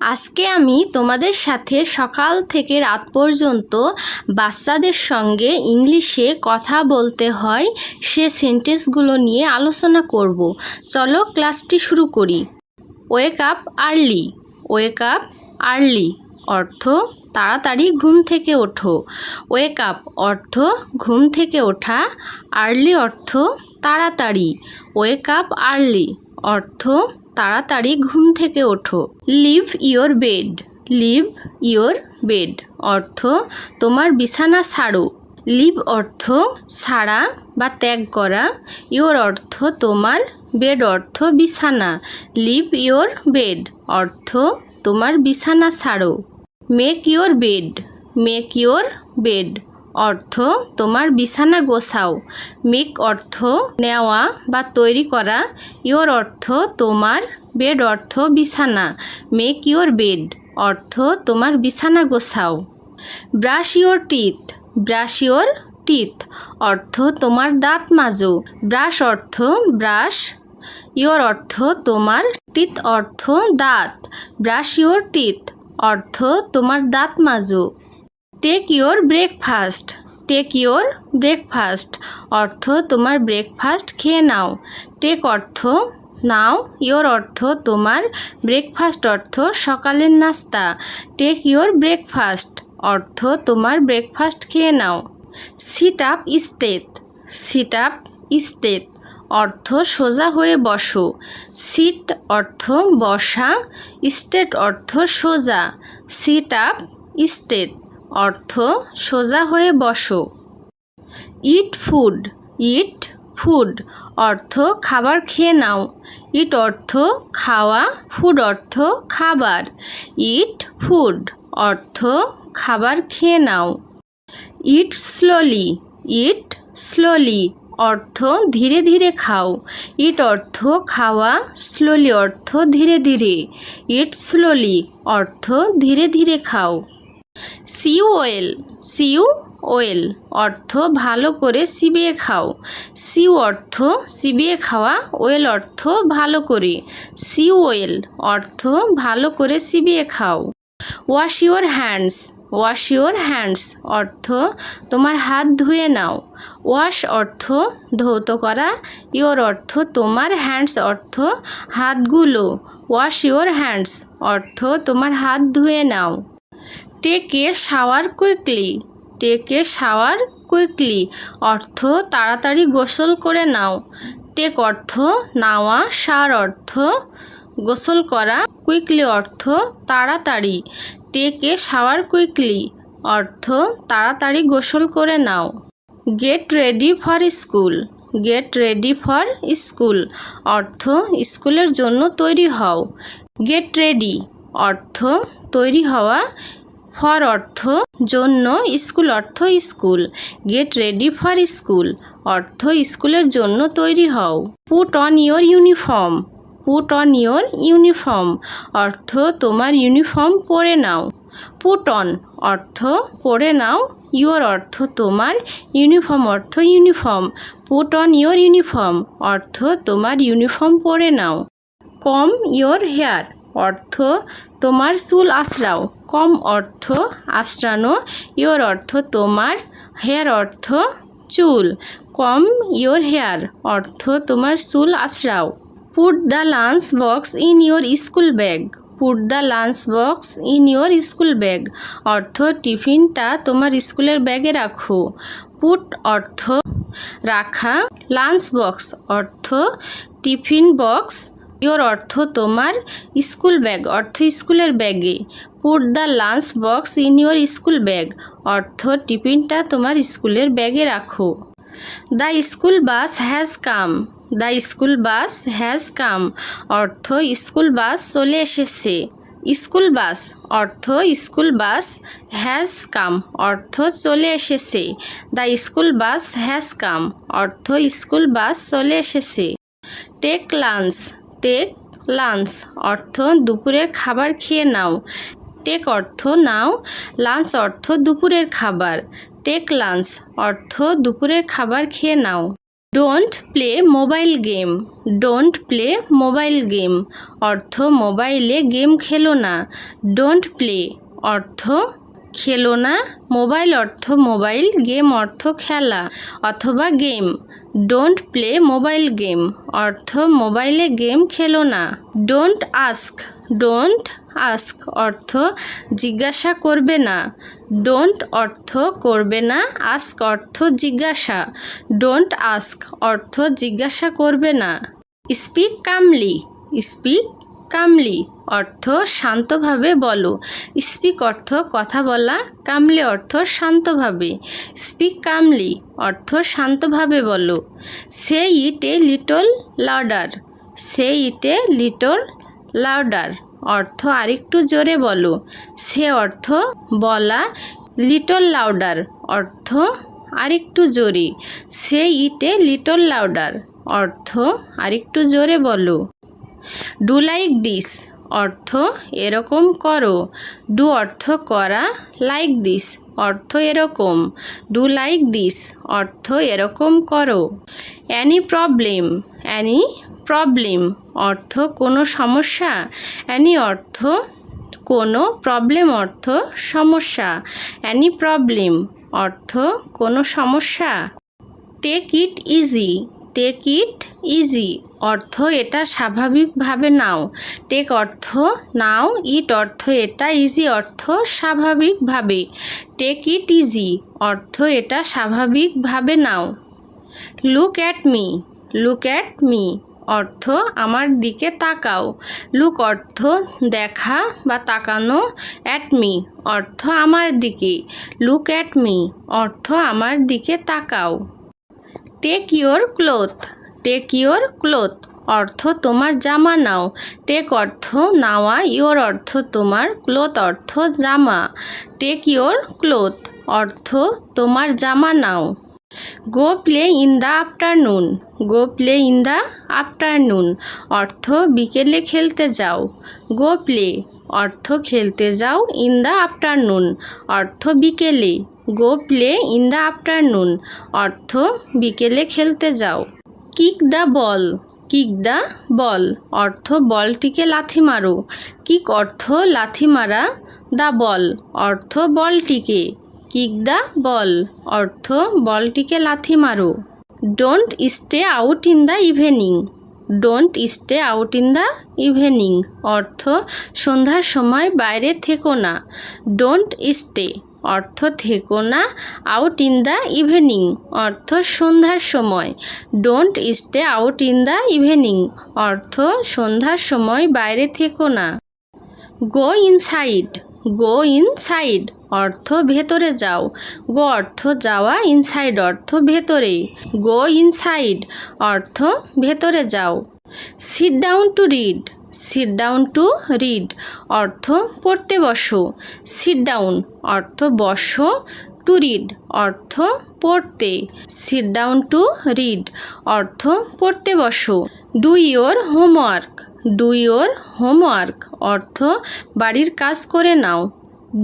আজকে আমি তোমাদের সাথে সকাল থেকে রাত পর্যন্ত বাচ্চাদের সঙ্গে ইংলিশে কথা বলতে হয়, সে সেন্টেন্সগুলো নিয়ে আলোচনা করব। চলো ক্লাসটি শুরু করি। Wake up early. Wake up early অর্থ তাড়াতাড়ি ঘুম থেকে ওঠো। ওয়েক আপ অর্থ ঘুম থেকে ওঠা। আর্লি অর্থ তাড়াতাড়ি। ওয়েক আপ আর্লি অর্থ তাড়াতাড়ি ঘুম থেকে ওঠো। Leave your bed. Leave your bed. অর্থ, তোমার বিছানা ছাড়ো লিভ অর্থ ছাড়া বা ত্যাগ করা। ইয়োর অর্থ, তোমার বেড অর্থ বিছানা। Leave your bed. অর্থ, তোমার বিছানা ছাড়ো make your bed. Make your bed. অর্থ তোমার বিছানা গোছাও। মেক অর্থ নেওয়া বা তৈরি করা। ইয়োর অর্থ তোমার বেড অর্থ বিছানা। মেক ইয়োর বেড অর্থ তোমার বিছানা গোছাও। Brush your teeth, brush your teeth অর্থ তোমার দাঁত মাজো। ব্রাশ অর্থ ব্রাশ, ইয়োর অর্থ তোমার টিথ অর্থ দাঁত। ব্রাশ ইয়োর টিথ অর্থ তোমার দাঁত মাজো। Take your breakfast take your breakfast অর্থ, তোমার ব্রেকফাস্ট খেয়ে নাও। টেক অর্থ, নাও। ইয়োর অর্থ, তোমার ব্রেকফাস্ট অর্থ সকালের নাস্তা। টেক ইয়োর ব্রেকফাস্ট অর্থ, তোমার ব্রেকফাস্ট খেয়ে নাও। Sit up straight sit up straight অর্থ, সোজা হয়ে বসো। সিট অর্থ, বসা। স্টেট অর্থ, সোজা। সিট আপ স্টেট অর্থ, সোজা হয়ে বসো। ইট ফুড ইট ফুড, অর্থ, খাবার খেয়ে নাও। ইট অর্থ, খাওয়া, ফুড অর্থ, খাবার। ইট ফুড, অর্থ, খাবার খেয়ে নাও। ইট স্লোলি ইট স্লোলি, অর্থ, ধীরে ধীরে খাও। ইট অর্থ, খাওয়া, স্লোলি অর্থ, ধীরে ধীরে। ইট স্লোলি, অর্থ, ধীরে ধীরে খাও। সিউ ওয়েল সিউ ওয়েল অর্থ ভালো করে চিবিয়ে খাও। সিউ অর্থ চিবিয়ে খাওয়া, ওয়েল অর্থ ভালো করে। সিউ ওয়েল অর্থ ভালো করে চিবিয়ে খাও। Wash your hands, wash your hands অর্থ তোমার হাত ধুয়ে নাও। ওয়াশ অর্থ ধৌত করা, ইওর অর্থ তোমার হ্যান্ডস অর্থ হাতগুলো। ওয়াশ ইউর হ্যান্ডস অর্থ তোমার হাত ধুয়ে নাও। Take shower quickly, take shower quickly, অর্থ তাড়াতাড়ি গোসল করে নাও। টেক অর্থ নাওয়া, সার অর্থ গোসল করা, কুইকলি অর্থ তাড়াতাড়ি। টেক শাওয়ার কুইকলি, অর্থ তাড়াতাড়ি গোসল করে নাও। Get ready for school, get ready for school, অর্থ স্কুলের জন্য তৈরি হও। গেট রেডি, অর্থ তৈরি হওয়া ফর অর্থ জন্য স্কুল, অর্থ school. Get ready for school. অর্থ স্কুলের জন্য তৈরি হও। Put on your uniform. Put on your uniform. অর্থ তোমার ইউনিফর্ম পরে নাও। Put on. অর্থ পরে নাও। ইয়োর অর্থ তোমার ইউনিফর্ম। অর্থ uniform. Put on your uniform. অর্থ তোমার ইউনিফর্ম পরে নাও। কম ইয়োর হেয়ার। অর্থ তোমার চুল আশ্রাও কম অর্থ আশ্রানো, ইয়োর অর্থ তোমার, হেয়ার অর্থ চুল। কম ইয়োর হেয়ার অর্থ তোমার চুল আশ্রাও। Put the lunch box in your school bag. Put the lunch box in your school bag. অর্থ টিফিনটা তোমার স্কুলের ব্যাগে রাখো। পুট অর্থ রাখা লাঞ্চ বক্স। অর্থ টিফিন বক্স, ইয়োর অর্থ তোমার স্কুল ব্যাগ। অর্থ স্কুলের ব্যাগে। Put the lunch box in your school bag অর্থ টিফিনটা তোমার স্কুলের ব্যাগে রাখো। The school bus has come the school bus has come অর্থ স্কুল বাস চলে এসেছে। স্কুল বাস অর্থ স্কুল বাস হ্যাজ কাম অর্থ চলে এসেছে। The school bus has come অর্থ স্কুল বাস চলে এসেছে। টেক লাঞ্চ টেক লাঞ্চ অর্থ দুপুরের খাবার খেয়ে নাও। টেক অর্থ নাও, লাঞ্চ অর্থ দুপুরের খাবার। টেক লাঞ্চ অর্থ দুপুরের খাবার খেয়ে নাও। Don't play mobile game. Don't play mobile game. অর্থ মোবাইলে গেম খেলো না। ডোন্ট প্লে অর্থ খেলো না? মোবাইল অর্থ মোবাইল, গেম অর্থ খেলা অথবা game. Don't play mobile game অর্থ মোবাইলে গেম খেলো না। ডোন্ট আস্ক ডোন্ট আস্ক অর্থ জিজ্ঞাসা করবে না। ডোন্ট অর্থ করবে না, আস্ক অর্থ জিজ্ঞাসা। ডোন্ট আস্ক অর্থ জিজ্ঞাসা করবে না। Speak calmly speak calmly. অর্থ শান্তভাবে বলো। স্পিক অর্থ কথা বলা, কামলি অর্থ শান্তভাবে। স্পিক কামলি অর্থ শান্তভাবে বলো। Say it a little louder. Say it a little louder. অর্থ আরেকটু জোরে বলো। সে অর্থ বলা, লিটল লাউডার। অর্থ আরেকটু জোরে। Say it a little louder. অর্থ আরেকটু জোরে বলো। Do like this. অর্থ এরকম করো। ডু অর্থ করা লাইক দিস অর্থ এরকম। ডু লাইক দিস অর্থ এরকম করো। অ্যানি প্রবলেম অ্যানি প্রবলেম অর্থ কোনো সমস্যা। অ্যানি অর্থ কোনো প্রবলেম অর্থ সমস্যা। অ্যানি প্রবলেম অর্থ কোনো সমস্যা। Take it easy take it easy অর্থ এটা স্বাভাবিকভাবে নাও। টেক অর্থ, নাও ইট অর্থ এটা ইজি অর্থ স্বাভাবিকভাবে। টেক ইট ইজি অর্থ এটা স্বাভাবিকভাবে নাও। Look at me look at me অর্থ আমার দিকে তাকাও। লুক অর্থ দেখা বা তাকানো অ্যাট মি অর্থ আমার দিকে। লুক অ্যাট মি অর্থ আমার দিকে তাকাও। Take your cloth take your cloth অর্থ তোমার জামা নাও। টেক অর্থ নাওয়া ইওর অর্থ তোমার ক্লোথ অর্থ জামা। টেক ইওর ক্লোথ অর্থ তোমার জামা নাও। Go play in the afternoon go play in the afternoon অর্থ বিকেলে খেলতে যাও। গো প্লে অর্থ খেলতে যাও ইন দ্য আফটারনুন অর্থ বিকেলে। Go play in the afternoon অর্থ বিকেলে খেলতে যাও। Kick the ball. Kick the ball. অর্থ বলটিকে লাথি মারো। কিক অর্থ লাথি মারা দ্য বল। অর্থ বলটিকে। Kick the ball. অর্থ বলটিকে লাথি মারো। Don't stay out in the evening. Don't stay out in the evening. অর্থ সন্ধ্যার সময় বাইরে থেকো না। Don't stay. অর্থ থেকো না আউট ইন দ্য ইভিনিং অর্থ সন্ধ্যার সময় don't stay out in the evening অর্থ সন্ধ্যার সময় বাইরে থেকো না। Go inside go in inside অর্থ ভেতরে যাও গো অর্থ যাওয়া ইনসাইড অর্থ ভেতরে গো ইনসাইড অর্থ ভেতরে যাও। Sit down to read sit down to read অর্থ পড়তে বসো। সিট ডাউন অর্থ বসো টু রিড অর্থ পড়তে। সিট ডাউন টু রিড অর্থ পড়তে বসো। Do your homework do your homework অর্থ বাড়ির কাজ করে নাও।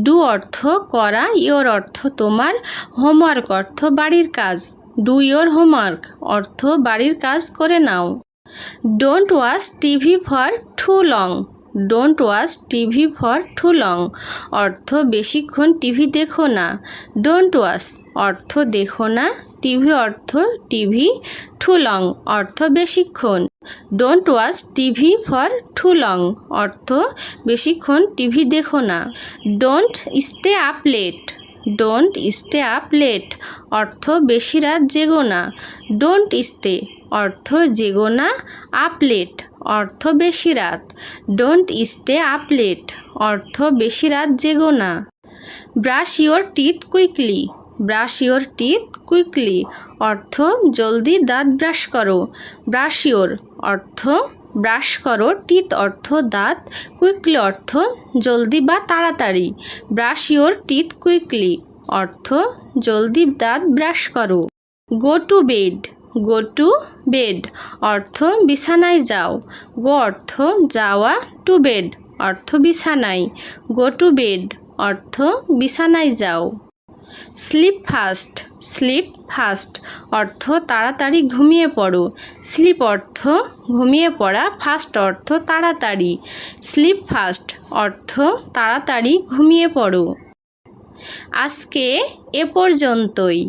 ডু অর্থ করা। ইয়োর অর্থ তোমার হোমওয়ার্ক অর্থ বাড়ির কাজ। ডু ইয়োর হোমওয়ার্ক অর্থ বাড়ির কাজ করে নাও। Don't watch TV for too long don't watch TV for too long অর্থ বেশিক্ষণ টিভি দেখো না। ডোন্ট ওয়াচ অর্থ দেখো না। টিভি অর্থ টিভি টু লং অর্থ বেশিক্ষণ। Don't watch TV for too long অর্থ বেশিক্ষণ টিভি দেখো না। Don't stay up late don't stay up late অর্থ বেশি রাত জেগো না। ডোন্ট স্টে অর্থ জেগো না আপ লেট অর্থ বেশি রাত। ডোন্ট স্টে আপ লেট অর্থ বেশি রাত জেগো না brush your teeth quickly brush your teeth quickly অর্থ জলদি দাঁত ব্রাশ করো। ব্রাশ ইওর অর্থ ব্রাশ করো টিথ অর্থ দাঁত কুইকলি অর্থ জলদি বা তাড়াতাড়ি। ব্রাশ ইওর টিথ কুইকলি অর্থ জলদি দাঁত ব্রাশ করো। Go to bed go to bed অর্থ বিছানায় যাও। গো অর্থ যাওয়া টু বেড অর্থ বিছানায়। গো টু বেড অর্থ বিছানায় যাও। স্লিপ ফাস্ট স্লিপ ফাস্ট অর্থ তাড়াতাড়ি ঘুমিয়ে পড়ো। স্লিপ অর্থ ঘুমিয়ে পড়া। ফাস্ট অর্থ তাড়াতাড়ি। স্লিপ ফাস্ট অর্থ তাড়াতাড়ি ঘুমিয়ে পড়ো। আজকে এ পর্যন্তই।